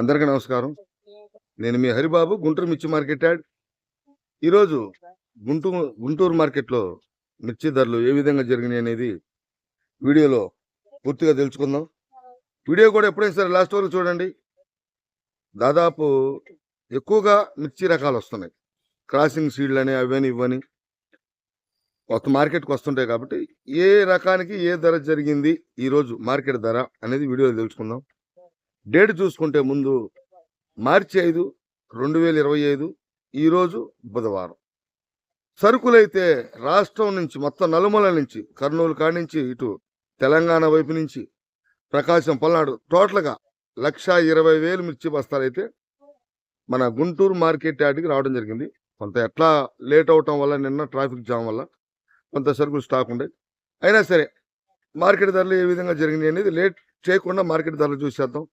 అందరికీ నమస్కారం. నేను మీ హరిబాబు గుంటూరు మిర్చి మార్కెట్ యాడ్. ఈరోజు గుంటూరు గుంటూరు మార్కెట్లో మిర్చి ధరలు ఏ విధంగా జరిగినాయి అనేది వీడియోలో పూర్తిగా తెలుసుకుందాం. వీడియో కూడా ఎప్పుడైనా సరే లాస్ట్ వరకు చూడండి. దాదాపు ఎక్కువగా మిర్చి రకాలు వస్తున్నాయి. క్రాసింగ్ సీడ్లు అని అవని ఇవని కొత్త మార్కెట్కి వస్తుంటాయి కాబట్టి ఏ రకానికి ఏ ధర జరిగింది ఈరోజు మార్కెట్ ధర అనేది వీడియోలో తెలుసుకుందాం. డేట్ చూసుకుంటే ముందు మార్చి ఐదు రెండు వేల ఇరవై ఐదు ఈరోజు బుధవారం. సరుకులైతే రాష్ట్రం నుంచి మొత్తం నలుమూల నుంచి కర్నూలు కాడి నుంచి ఇటు తెలంగాణ వైపు నుంచి ప్రకాశం పల్నాడు టోటల్గా లక్ష ఇరవై వేలు మిర్చి బస్తాలైతే మన గుంటూరు మార్కెట్ యార్డ్కి రావడం జరిగింది. కొంత ఎట్లా లేట్ అవటం వల్ల నిన్న ట్రాఫిక్ జామ్ వల్ల కొంత సరుకులు స్టాక్ ఉండే. అయినా సరే మార్కెట్ ధరలు ఏ విధంగా జరిగినాయి అనేది లేట్ చేయకుండా మార్కెట్ ధరలు చూసేద్దాం.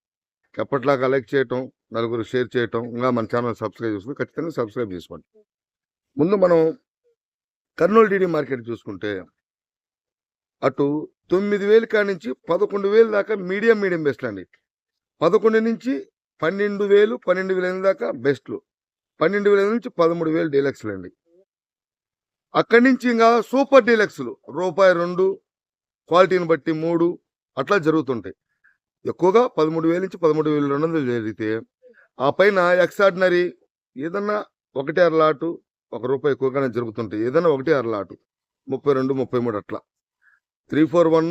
ఎప్పట్లా కలెక్ట్ చేయటం నలుగురు షేర్ చేయటం ఇంకా మన ఛానల్ సబ్స్క్రైబ్ చేసుకుని ఖచ్చితంగా సబ్స్క్రైబ్ చేసుకోండి. ముందు మనం కర్నూలు డీడీ మార్కెట్ చూసుకుంటే అటు తొమ్మిది వేలు కాడి నుంచి పదకొండు వేలు దాకా మీడియం మీడియం బెస్ట్లు అండి. పదకొండు నుంచి పన్నెండు వేలు పన్నెండు వేల దాకా బెస్ట్లు పన్నెండు వేల నుంచి పదమూడు వేలు డీలక్స్లు అండి. అక్కడి నుంచి ఇంకా సూపర్ డీలక్స్లు రూపాయి రెండు క్వాలిటీని బట్టి మూడు అట్లా జరుగుతుంటాయి. ఎక్కువగా పదమూడు వేల నుంచి పదమూడు వేల రెండు వందలు జరిగితే ఆ పైన ఎక్స్ఆర్డినరీ ఏదన్నా ఒకటి అర లాటు ఒక రూపాయి ఎక్కువగానే జరుగుతుంటాయి ఏదన్నా ఒకటి అర లాటు ముప్పై రెండు ముప్పై మూడు అట్లా. Three four one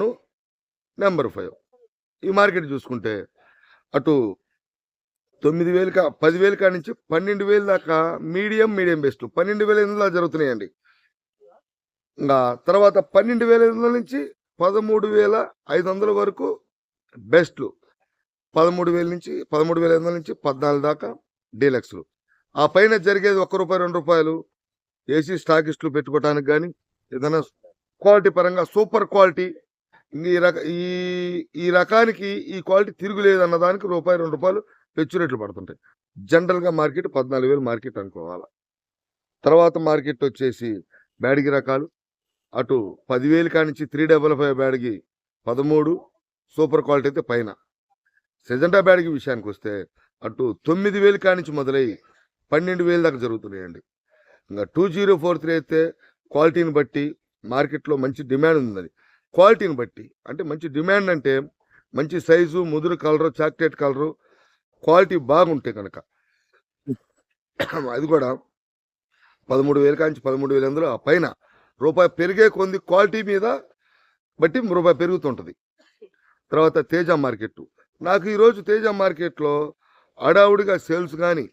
number five. ఈ మార్కెట్ చూసుకుంటే అటు తొమ్మిది వేలు కా పదివేలు కా నుంచి పన్నెండు వేలు దాకా మీడియం మీడియం బెస్ట్ పన్నెండు వేల ఎనిమిది జరుగుతున్నాయండి. ఇంకా తర్వాత పన్నెండు వేల ఎనిమిది నుంచి పదమూడు వేల ఐదు వందల వరకు బెస్ట్లు పదమూడు వేల నుంచి పదమూడు వేల ఐదు వందల నుంచి పద్నాలుగు దాకా డీలక్స్లు. ఆ పైన జరిగేది ఒక్క రూపాయి రెండు రూపాయలు ఏసీ స్టాకిస్టులు పెట్టుకోవడానికి కానీ ఏదైనా క్వాలిటీ పరంగా సూపర్ క్వాలిటీ ఈ రక ఈ ఈ రకానికి ఈ క్వాలిటీ తిరుగులేదు అన్న దానికి రూపాయి రెండు రూపాయలు పెచ్చు రేట్లు పడుతుంటాయి. జనరల్గా మార్కెట్ పద్నాలుగు వేలు మార్కెట్ అనుకోవాలి. తర్వాత మార్కెట్ వచ్చేసి బ్యాడిగి రకాలు. అటు పదివేలు కానించి త్రీ డబల్ ఫైవ్ బ్యాడ్కి పదమూడు సూపర్ క్వాలిటీ అయితే పైన. సెజెంటా బ్యాడ్కి విషయానికి వస్తే అటు తొమ్మిది వేలు కానించి మొదలై పన్నెండు వేలు దాకా జరుగుతున్నాయండి. ఇంకా టూ జీరో ఫోర్ త్రీ అయితే క్వాలిటీని బట్టి మార్కెట్లో మంచి డిమాండ్ ఉంది అది క్వాలిటీని బట్టి అంటే మంచి డిమాండ్ అంటే మంచి సైజు ముదురు కలరు చాక్లెట్ కలరు క్వాలిటీ బాగుంటే కనుక. అది కూడా పదమూడు వేలు కాంచి పదమూడు వేలు అందులో ఆ పైన రూపాయి పెరిగే కొంది క్వాలిటీ మీద బట్టి రూపాయి పెరుగుతుంటుంది. తర్వాత తేజ మార్కెట్ నాకు ఈరోజు తేజ మార్కెట్లో అడావుడిగా సేల్స్ కానీ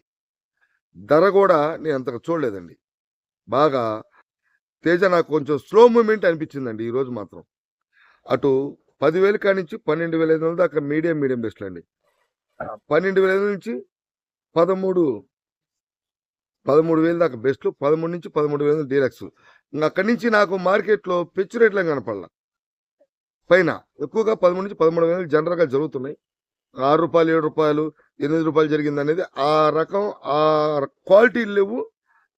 ధర కూడా నేను అంతగా చూడలేదండి. బాగా తేజ నాకు కొంచెం స్లో మూమెంట్ అనిపించిందండి ఈరోజు మాత్రం. అటు పదివేల కాడి నుంచి పన్నెండు వేల ఐదు వందల దాకా మీడియం మీడియం బెస్ట్లు అండి. పన్నెండు వేల నుంచి పదమూడు పదమూడు వేలు దాకా బెస్ట్లు పదమూడు నుంచి పదమూడు వేల డీలక్స్. ఇంకా అక్కడి నుంచి నాకు మార్కెట్లో పెచ్చు రేట్లు కనపడాల. పైన ఎక్కువగా పదమూడు నుంచి పదమూడు వేలు జనరల్గా జరుగుతున్నాయి. ఆరు రూపాయలు ఏడు రూపాయలు ఎనిమిది రూపాయలు జరిగింది అనేది ఆ రకం ఆ క్వాలిటీ లేవు.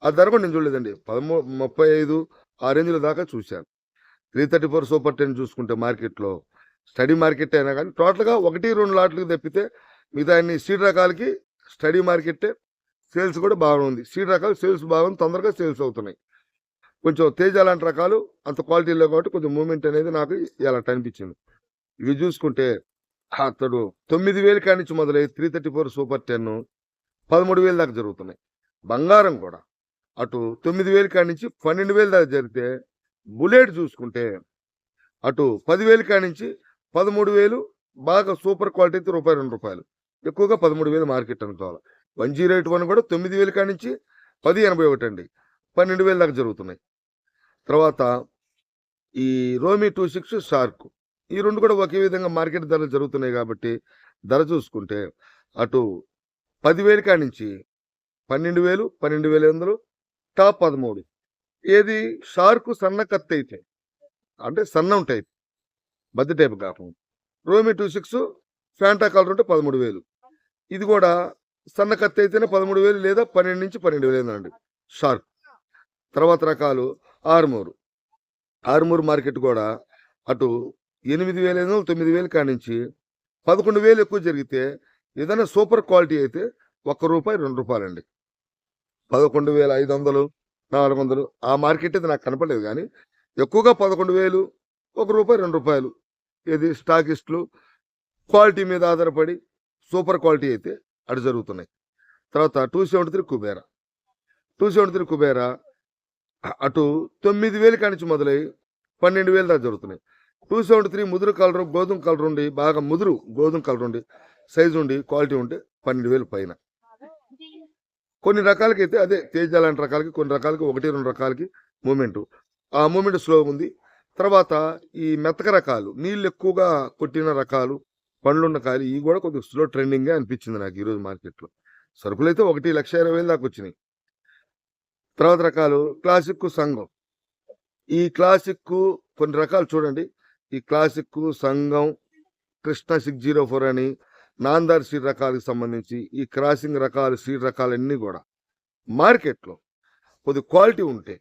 ఆ ధర కూడా నేను చూడలేదండి. పదమూ ముప్పై ఐదు ఆ రేంజ్ల దాకా చూశాను. Three thirty four super ten చూసుకుంటే మార్కెట్లో స్టడీ మార్కెట్ అయినా కానీ టోటల్గా ఒకటి రెండు లాట్లకు తప్పితే మిగతా అన్ని సీడ్ రకాలకి స్టడీ మార్కెట్టే సేల్స్ కూడా బాగుంది సీడ్ రకాలు సేల్స్ బాగుంది తొందరగా సేల్స్ అవుతున్నాయి. కొంచెం తేజ లాంటి రకాలు అంత క్వాలిటీలో కాబట్టి కొంచెం మూమెంట్ అనేది నాకు ఇలా అనిపించింది. ఇవి చూసుకుంటే అతడు తొమ్మిది వేలు కానించి మొదలై three thirty four super ten పదమూడు వేలు దాకా జరుగుతున్నాయి. బంగారం కూడా. అటు తొమ్మిది వేలు కానించి పన్నెండు వేలు దాకా జరిగితే బుల్లెట్ చూసుకుంటే అటు పదివేలు కానించి పదమూడు వేలు బాగా సూపర్ క్వాలిటీ అయితే రూపాయి రెండు రూపాయలు. ఎక్కువగా పదమూడు వేలు మార్కెట్ అనుకోవాలి. వన్ జీరో ఎయిట్ వన్ కూడా తొమ్మిది వేలు కానించి పది ఎనభై ఒకటి అండి. పన్నెండు వేలు దాకా జరుగుతున్నాయి. తర్వాత ఈ రోమి టూ సిక్స్ షార్క్ ఈ రెండు కూడా ఒకే విధంగా మార్కెట్ ధరలు జరుగుతున్నాయి కాబట్టి ధర చూసుకుంటే అటు పదివేలు నుంచి పన్నెండు వేలు పన్నెండు వేల వందలు టాప్ పదమూడు. ఏది షార్క్ సన్న కత్తి అయితే అంటే సన్నం టైప్ బద్ది టైప్ కాకుండా. రోమి టూ సిక్స్ ఫ్యాంటా కలర్ ఉంటే పదమూడు వేలు. ఇది కూడా సన్న కత్తి అయితేనే పదమూడు వేలు లేదా పన్నెండు నుంచి పన్నెండు వేలు అండి షార్క్. తర్వాత రకాలు ఆరుమూరు. ఆరుమూరు మార్కెట్ కూడా అటు ఎనిమిది వేల ఐదు వందలు తొమ్మిది వేలు కానించి పదకొండు వేలు ఎక్కువ జరిగితే ఏదైనా సూపర్ క్వాలిటీ అయితే ఒక్క రూపాయి రెండు రూపాయలండి. పదకొండు వేల ఐదు వందలు నాలుగు వందలు ఆ మార్కెట్ అయితే నాకు కనపడలేదు కానీ ఎక్కువగా పదకొండు వేలు ఒక రూపాయి రెండు రూపాయలు ఇది స్టాకిస్టులు క్వాలిటీ మీద ఆధారపడి సూపర్ క్వాలిటీ అయితే అటు జరుగుతున్నాయి. తర్వాత two seventy three Kubera. Two seventy three Kubera అటు తొమ్మిది వేలు కానించి మొదలై పన్నెండు వేలు దాకా జరుగుతున్నాయి. టూ సెవెంటీ త్రీ ముదురు కలర్ గోధుమ కలర్ ఉండి బాగా ముదురు గోధుమ కలర్ ఉండి సైజు ఉండి క్వాలిటీ ఉంటే పన్నెండు వేలు పైన. కొన్ని రకాలకి అయితే అదే తేజ లాంటి రకాలకి కొన్ని రకాలకి ఒకటి రెండు రకాలకి మూమెంట్. ఆ మూమెంట్ స్లో ఉంది. తర్వాత ఈ మెత్తక రకాలు నీళ్ళు ఎక్కువగా కొట్టిన రకాలు పండ్లున్న కాయలు ఇవి కూడా కొద్దిగా స్లో ట్రెండింగ్గా అనిపించింది నాకు ఈరోజు మార్కెట్లో. సరుకులు అయితే ఒకటి లక్ష ఇరవై వేలు దాకా వచ్చినాయి. తర్వాత రకాలు క్లాసిక్ సంఘం. ఈ క్లాసిక్ కొన్ని రకాలు చూడండి. ఈ క్లాసిక్ సంఘం కృష్ణ సిక్స్ జీరో ఫోర్ అని నాందార్ సీడ్ రకాలకు సంబంధించి ఈ క్రాసింగ్ రకాలు సీడ్ రకాలన్నీ కూడా మార్కెట్లో కొద్ది క్వాలిటీ ఉంటే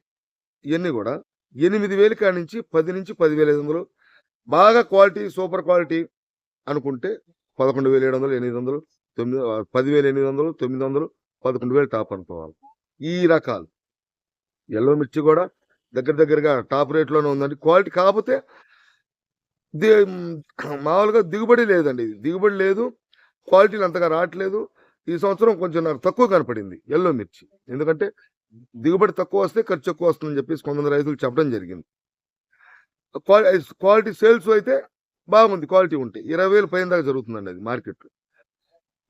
ఇవన్నీ కూడా ఎనిమిది వేలు కాడి నుంచి పది నుంచి పదివేల ఐదు వందలు బాగా క్వాలిటీ సూపర్ క్వాలిటీ అనుకుంటే పదకొండు వేల ఏడు వందలు ఎనిమిది వందలు తొమ్మిది పదివేల ఎనిమిది వందలు తొమ్మిది వందలు పదకొండు వేలు టాప్ అనుకోవాలి. ఈ రకాలు ఎల్లో మిర్చి కూడా దగ్గర దగ్గరగా టాప్ రేట్లోనే ఉందండి. క్వాలిటీ కాకపోతే ది మామూలుగా దిగుబడి లేదండి. ఇది దిగుబడి లేదు క్వాలిటీలు అంతగా రావట్లేదు. ఈ సంవత్సరం కొంచెం నాకు తక్కువ కనపడింది ఎల్లో మిర్చి. ఎందుకంటే దిగుబడి తక్కువ వస్తే ఖర్చు ఎక్కువ వస్తుందని చెప్పేసి కొంతమంది రైతులు చెప్పడం జరిగింది. క్వాలిటీ క్వాలిటీ సేల్స్ అయితే బాగుంది క్వాలిటీ ఉంటే. ఇరవై వేలు పైన దాకా జరుగుతుందండి అది మార్కెట్లో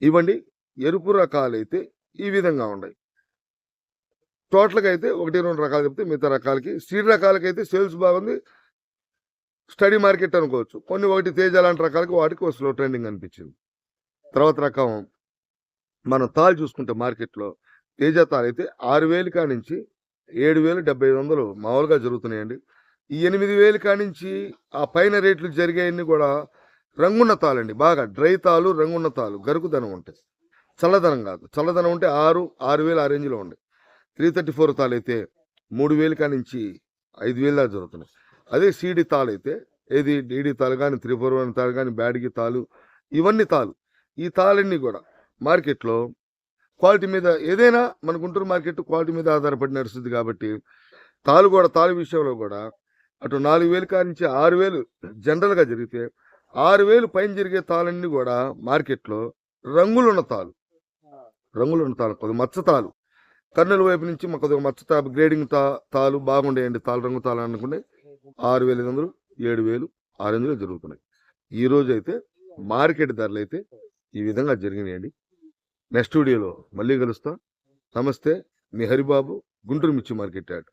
ఇవ్వండి ఎరుపు రకాలు అయితే ఈ విధంగా ఉన్నాయి. టోటల్గా అయితే ఒకటి రెండు రకాలు చెప్తే మిగతా రకాలకి సీడ్ రకాలకైతే సేల్స్ బాగుంది. స్టడీ మార్కెట్ అనుకోవచ్చు. కొన్ని ఒకటి తేజ లాంటి రకాలకి వాటికి ఒక స్లో ట్రెండింగ్ అనిపించింది. తర్వాత రకం మనం తాళ్ళు చూసుకుంటే మార్కెట్లో తేజ తాళ్ళు అయితే ఆరు వేలు కానించి ఏడు వేలు డెబ్బై ఐదు వందలు మామూలుగా జరుగుతున్నాయండి. ఈ ఎనిమిది వేలు కానించి ఆ పైన రేట్లు జరిగాయన్నీ కూడా రంగున్న తాళండి. బాగా డ్రై తాలు రంగున్న తాలు గరుకుదనం ఉంటాయి. చల్లదనం కాదు. చల్లదనం ఉంటే ఆరు ఆరు వేలు ఆ రేంజ్లో ఉండే. త్రీ థర్టీ ఫోర్ తాలు అయితే మూడు వేలు కానించి ఐదు వేలు దాకా జరుగుతున్నాయి. అదే సీడీ తాలు అయితే ఏది డీడీ తాలు కానీ త్రీ ఫోర్ వన్ తాలు కానీ బ్యాడ్గి తాలు ఇవన్నీ తాలు. ఈ తాళన్నీ కూడా మార్కెట్లో క్వాలిటీ మీద ఏదైనా మన గుంటూరు మార్కెట్ క్వాలిటీ మీద ఆధారపడి నడుస్తుంది కాబట్టి తాలు కూడా తాలు విషయంలో కూడా అటు నాలుగు వేలు కాడి నుంచి ఆరు వేలు జనరల్గా జరిగితే ఆరు వేలు పైన జరిగే తాళన్నీ కూడా మార్కెట్లో రంగులున్న తాలు. రంగులున్న తాలు కొద్ది మచ్చ తాలు. కర్నూలు వైపు నుంచి మాకు కొద్దిగా మచ్చ తా గ్రేడింగ్ తా తాలు బాగుండేయండి. తాలు రంగు తాలు అనుకుంటే ఆరు వేల ఐదు వందలు ఏడు వేలు ఆరు వందలు జరుగుతున్నాయి. ఈ అయితే మార్కెట్ ధరలు అయితే ఈ విధంగా జరిగినాయండి. నెక్స్ట్ వీడియోలో మళ్ళీ కలుస్తాం. నమస్తే మీ హరిబాబు గుంటూరు మిర్చి మార్కెట్ యాడ్.